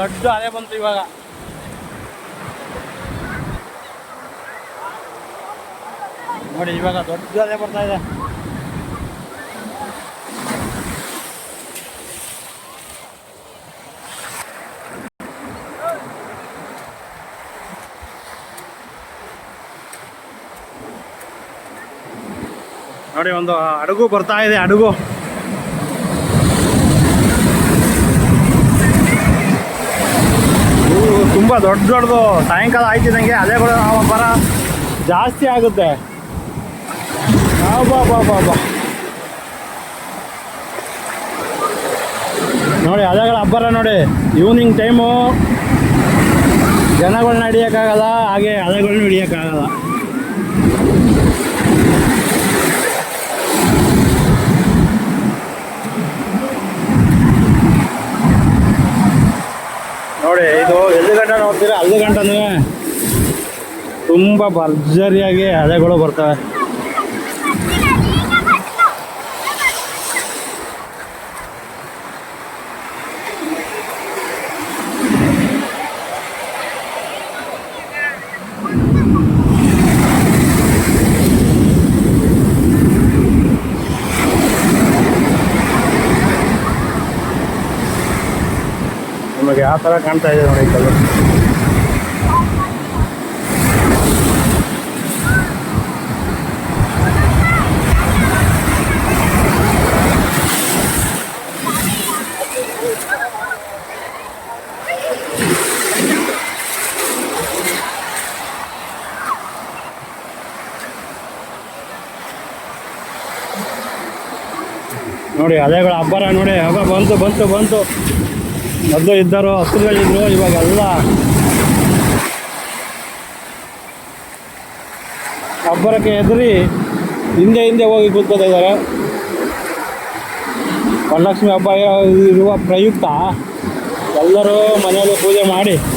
ದೊಡ್ಡ ಅಲೆ ಬಂತು ಇವಾಗ. ನೋಡಿ, ಇವಾಗ ದೊಡ್ಡ ಅಲೆ ಬರ್ತಾ ಇದೆ. ನೋಡಿ, ಒಂದು ಹಡಗು ಬರ್ತಾ ಇದೆ ಹಡಗು ತುಂಬ ದೊಡ್ಡ ದೊಡ್ಡದು ಸಾಯಂಕಾಲ ಆಯ್ತಿದಂಗೆ ನಾವು ಬರ ಜಾಸ್ತಿ ಆಗುತ್ತೆ. ಬಾ ಬಾ ಬಾ ನೋಡಿ ಅದೇಗಳ ಅಬ್ಬರ ನೋಡಿ ಈವ್ನಿಂಗ್ ಟೈಮು ಜನಗಳನ್ನ ಹಿಡಿಯೋಕ್ಕಾಗಲ್ಲ, ಹಾಗೆ ಅಲೆಗಳನ್ನ ಹಿಡಿಯೋಕ್ಕಾಗಲ್ಲ ನೋಡಿ ಇದು ಎಲ್ಲಿ ಗಂಟ ನೋಡ್ತೀರಾ? ಅಲ್ಲಿ ಗಂಟನೂ? ತುಂಬ ಭರ್ಜರಿಯಾಗಿ ಅಲೆಗಳು ಬರ್ತವೆ. ನಿಮಗೆ ಯಾವ ಥರ ಕಾಣ್ತಾ ಇದೆ ನೋಡಿ ಕಲ್ಲು ನೋಡಿ, ಅದೇಗಳು ಅಬ್ಬರ ನೋಡಿ, ಹಬ್ಬ ಬಂತು ಬಂತು ಬಂತು. ಮೊದಲು ಇದ್ದರು ಹಸುಗಳಿದ್ರು ಇವಾಗೆಲ್ಲ ಅಬ್ಬರಕ್ಕೆ ಹೆದರಿ ಹಿಂದೆ ಹಿಂದೆ ಹೋಗಿ ಕೂತ್ಕೋತಾ ಇದ್ದಾರೆ. ವರಲಕ್ಷ್ಮಿ ಹಬ್ಬ ಇರುವ ಪ್ರಯುಕ್ತ. ಎಲ್ಲರೂ ಮನೆಯಲ್ಲಿ ಪೂಜೆ ಮಾಡಿ.